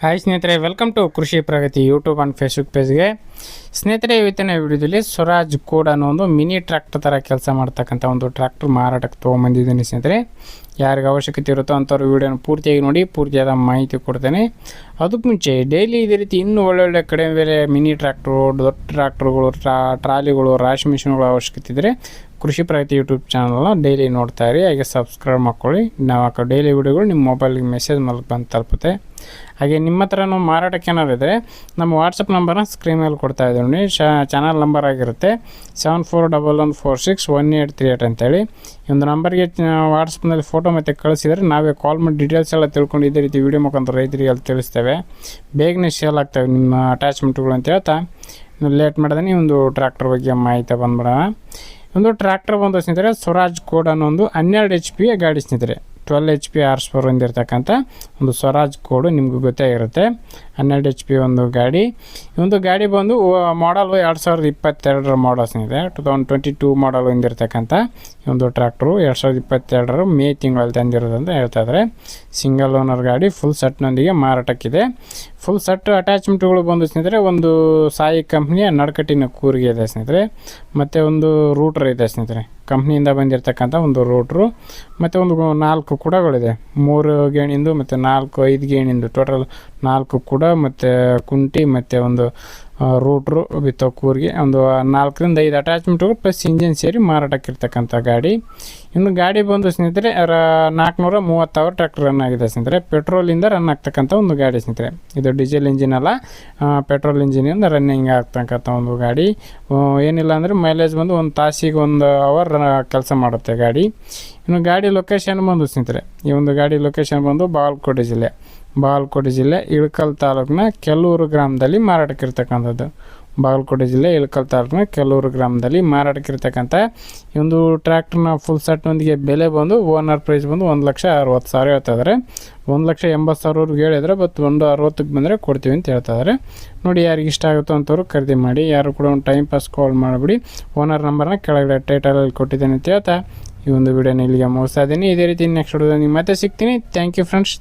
Hi ಸ್ನೇಹಿತರೆ welcome to Krishi Pragati YouTube and Facebook ಪೇಜ್ಗೆ ಸ್ನೇಹಿತರೆ, ಇವತ್ತಿನ ವಿಡಿಯೋದಲ್ಲಿ ಸ್ವರಾಜ್ ಕೂಡ ಅನ್ನೋ ಒಂದು ಮಿನಿ ಟ್ರ್ಯಾಕ್ಟರ್ ಥರ ಕೆಲಸ ಮಾಡ್ತಕ್ಕಂಥ ಒಂದು ಟ್ರ್ಯಾಕ್ಟರ್ ಮಾರಾಟಕ್ಕೆ ತೊಗೊಂಬಂದಿದ್ದೀನಿ ಸ್ನೇಹಿತರೆ. ಯಾರಿಗೆ ಅವಶ್ಯಕತೆ ಇರುತ್ತೋ ಅಂಥವ್ರು ವಿಡಿಯೋನ ಪೂರ್ತಿಯಾಗಿ ನೋಡಿ, ಪೂರ್ತಿಯಾದ ಮಾಹಿತಿ ಕೊಡ್ತೇನೆ. ಅದಕ್ಕೆ ಮುಂಚೆ ಡೈಲಿ ಇದೇ ರೀತಿ ಇನ್ನೂ ಒಳ್ಳೊಳ್ಳೆ ಕಡಿಮೆ ಬೆಲೆ ಮಿನಿ ಟ್ರ್ಯಾಕ್ಟ್ರು ದೊಡ್ಡ ಟ್ರ್ಯಾಕ್ಟ್ರುಗಳು ಟ್ರಾ, ಟ್ರಾಲಿಗಳು, ರಾಶಿ ಮಿಷಿನ್ಗಳು ಅವಶ್ಯಕತೆ ಇದ್ದರೆ ಕೃಷಿ ಪ್ರಗತಿ ಯೂಟ್ಯೂಬ್ ಚಾನಲ್ನ ಡೈಲಿ ನೋಡ್ತಾ ಇರಿ. ಹಾಗೆ ಸಬ್ಸ್ಕ್ರೈಬ್ ಮಾಡ್ಕೊಳ್ಳಿ. ನಾವು ಹಾಕೋ ಡೈಲಿ ವಿಡಿಯೋಗಳು ನಿಮ್ಮ ಮೊಬೈಲ್ಗೆ ಮೆಸೇಜ್ ಮೂಲಕ ಬಂದು ತಲುಪುತ್ತೆ. ಹಾಗೆ ನಿಮ್ಮ ಹತ್ರನೂ ಮಾರಾಟಕ್ಕೆ ಏನಾದ್ರು ಇದ್ದರೆ ನಮ್ಮ ವಾಟ್ಸಪ್ ನಂಬರ್ನ ಸ್ಕ್ರೀನ್ ಮೇಲೆ ಕೊಡ್ತಾ ಇದ್ದೀವಿ ನೋಡಿ. ಶಾ ಚಾನಲ್ ನಂಬರ್ ಆಗಿರುತ್ತೆ seven four double one four six one eight three eight ಅಂತೇಳಿ. ಒಂದು ನಂಬರ್ಗೆ ವಾಟ್ಸಪ್ನಲ್ಲಿ ಫೋಟೋ ಮತ್ತು ಕಳಿಸಿದರೆ ನಾವೇ ಕಾಲ್ ಮಾಡಿ ಡೀಟೇಲ್ಸ್ ಎಲ್ಲ ತಿಳ್ಕೊಂಡು ಇದೇ ರೀತಿ ವೀಡಿಯೋ ಮುಖಾಂತರ ರೈತರಿಗೆ ಅಲ್ಲಿ ತಿಳಿಸ್ತೇವೆ. ಬೇಗನೆ ಸೇಲ್ ಆಗ್ತವೆ ನಿಮ್ಮ ಅಟ್ಯಾಚ್ಮೆಂಟ್ಗಳು ಅಂತ ಹೇಳ್ತಾ. ಲೇಟ್ ಮಾಡಿದ್ರೆ ಒಂದು ಟ್ರ್ಯಾಕ್ಟರ್ ಬಗ್ಗೆ ಮಾಹಿತಿ ಬಂದ್ಬಿಡೋಣ. ಒಂದು ಟ್ರ್ಯಾಕ್ಟರ್ ಬಂದು ಸ್ನೇಹಿತರೆ ಸ್ವರಾಜ್ ಕೋಡ್ ಅನ್ನೋ ಒಂದು ಹನ್ನೆರಡು ಎಚ್ ಪಿ ಗಾಡಿ ಸ್ನೇಹಿತರೆ. Twelve H P horse power ಹೊಂದಿರತಕ್ಕಂಥ ಒಂದು ಸ್ವರಾಜ್ ಕೋಡು ನಿಮಗೂ ಗೊತ್ತೇ ಇರುತ್ತೆ. ಹನ್ನೆರಡು ಎಚ್ ಪಿ ಒಂದು ಗಾಡಿ. ಒಂದು ಗಾಡಿ ಬಂದು ಮಾಡಲ್ ಎರಡು ಸಾವಿರದ ಇಪ್ಪತ್ತೆರಡರ ಮಾಡಲ್ಸ್ ಇದೆ. Two thousand twenty two model ಹೊಂದಿರತಕ್ಕಂಥ ಒಂದು ಟ್ರ್ಯಾಕ್ಟ್ರು ಎರಡು ಸಾವಿರದ ಇಪ್ಪತ್ತೆರಡರ ಮೇ ತಿಂಗಳಲ್ಲಿ ತಂದಿರೋದು ಅಂತ ಹೇಳ್ತಾ ಇದ್ದಾರೆ ಸಿಂಗಲ್ ಓನರ್ ಗಾಡಿ ಫುಲ್ ಸೆಟ್ನೊಂದಿಗೆ ಮಾರಾಟಕ್ಕಿದೆ. ಫುಲ್ ಸೆಟ್ ಅಟ್ಯಾಚ್ಮೆಂಟ್ಗಳು ಬಂದು ಸ್ನೇಹಿತರೆ, ಒಂದು ಸಾಯಿ ಕಂಪ್ನಿಯ ನಡ್ಕಟ್ಟಿನ ಕೂರಿಗೆ ಇದೆ ಸ್ನೇಹಿತರೆ. ಮತ್ತು ಒಂದು ರೂಟ್ರ್ ಇದೆ ಸ್ನೇಹಿತರೆ. ಕಂಪ್ನಿಯಿಂದ ಬಂದಿರತಕ್ಕಂಥ ಒಂದು ರೂಟ್ರು ಮತ್ತು ಒಂದು ನಾಲ್ಕು ಕುಡಗಳಿದೆ. ಮೂರು ಗೇಣಿಂದು ಮತ್ತು ನಾಲ್ಕು ಐದು ಗೇಣಿಂದು. ಟೋಟಲ್ ನಾಲ್ಕು ಕುಡ ಮತ್ತು ಕುಂಟಿ ಮತ್ತು ಒಂದು ರೂಟ್ರು ವಿತ್ ಕೂರ್ಗೆ ಒಂದು ನಾಲ್ಕರಿಂದ ಐದು ಅಟ್ಯಾಚ್ಮೆಂಟ್ಗಳು ಪ್ಲಸ್ ಇಂಜಿನ್ ಸೇರಿ ಮಾರಾಟಕ್ಕಿರ್ತಕ್ಕಂಥ ಗಾಡಿ. ಇನ್ನು ಗಾಡಿ ಬಂದು ಸ್ನೇಹಿತರೆ ನಾಲ್ಕುನೂರ ಮೂವತ್ತು ಅವರ್ ಟ್ರ್ಯಾಕ್ಟರ್ ರನ್ ಆಗಿದೆ ಸ್ನೇಹಿತರೆ. ಪೆಟ್ರೋಲಿಂದ ರನ್ ಆಗ್ತಕ್ಕಂಥ ಒಂದು ಗಾಡಿ ಸ್ನೇಹಿತರೆ. ಇದು ಡೀಸೆಲ್ ಇಂಜಿನ್ ಅಲ್ಲ ಪೆಟ್ರೋಲ್ ಇಂಜಿನಿಂದ ರನ್ನಿಂಗ್ ಆಗ್ತಕ್ಕಂಥ ಒಂದು ಗಾಡಿ. ಏನಿಲ್ಲ ಅಂದರೆ ಮೈಲೇಜ್ ಬಂದು ಒಂದು ತಾಸಿಗೆ ಒಂದು ಅವರ್ ಕೆಲಸ ಮಾಡುತ್ತೆ ಗಾಡಿ. ಇನ್ನು ಗಾಡಿ ಲೊಕೇಶನ್ ಬಂದು ಸ್ನೇಹಿತರೆ ಈ ಒಂದು ಗಾಡಿ ಲೊಕೇಶನ್ ಬಂದು ಬಾಗಲಕೋಟೆ ಜಿಲ್ಲೆ. ಬಾಗಲಕೋಟೆ ಜಿಲ್ಲೆ ಇಳಕಲ್ ತಾಲೂಕಿನ ಕೆಲೂರು ಗ್ರಾಮದಲ್ಲಿ ಮಾರಾಟಕ್ಕಿರ್ತಕ್ಕಂಥದ್ದು. ಬಾಗಲಕೋಟೆ ಜಿಲ್ಲೆ ಇಳಕಲ್ ತಾಲೂಕಿನ ಕೆಲೂರು ಗ್ರಾಮದಲ್ಲಿ ಮಾರಾಟಕ್ಕಿರ್ತಕ್ಕಂಥ ಈ ಒಂದು ಟ್ರ್ಯಾಕ್ಟರ್ನ ಫುಲ್ ಸೆಟ್ನೊಂದಿಗೆ ಬೆಲೆ ಬಂದು ಓನರ್ ಪ್ರೈಸ್ ಬಂದು ಒಂದು ಲಕ್ಷ ಅರವತ್ತು ಸಾವಿರ ಹೇಳ್ತಾ ಇದ್ದಾರೆ ಒಂದು ಲಕ್ಷ ಎಂಬತ್ತು ಸಾವಿರವರೆಗೆ ಹೇಳಿದರೆ ಬಟ್ ಒಂದು ಅರವತ್ತಕ್ಕೆ ಬಂದರೆ ಕೊಡ್ತೀವಿ ಅಂತ ಹೇಳ್ತಾಯಿದ್ದಾರೆ ನೋಡಿ ಯಾರಿಗೆ ಇಷ್ಟ ಆಗುತ್ತೋ ಅಂಥವ್ರು ಖರೀದಿ ಮಾಡಿ. ಯಾರು ಕೂಡ ಒಂದು ಟೈಮ್ ಪಾಸ್ ಕಾಲ್ ಮಾಡಿಬಿಡಿ. ಓನರ್ ನಂಬರ್ನ ಕೆಳಗಡೆ ಟೈಟಲಲ್ಲಿ ಕೊಟ್ಟಿದ್ದೇನೆ ಅಂತ ಹೇಳ್ತಾ ಈ ಒಂದು ವಿಡಿಯೋನ ಇಲ್ಲಿಗೆ ಮುಗಿಸ್ತಾ ಇದ್ದೀನಿ. ಇದೇ ರೀತಿ ನೆಕ್ಸ್ಟ್ ವಿಡಿಯೋದಲ್ಲಿ ಮತ್ತೆ ಸಿಗ್ತೀನಿ. Thank you friends